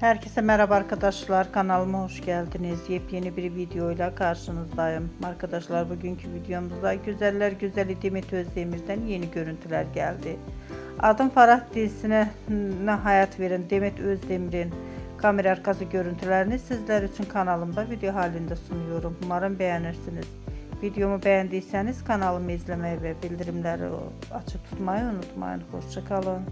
Herkese merhaba arkadaşlar kanalıma hoş geldiniz. Yepyeni bir videoyla karşınızdayım. Arkadaşlar bugünkü videomuzda Güzeller Güzeli Demet Özdemir'den yeni görüntüler geldi. Adım Farah dizisine ne hayat veren Demet Özdemir'in kamera arkası görüntülerini sizler için kanalımda video halinde sunuyorum. Umarım beğenirsiniz. Videomu beğendiyseniz kanalımı izlemeyi ve bildirimleri açık tutmayı unutmayın. Hoşçakalın.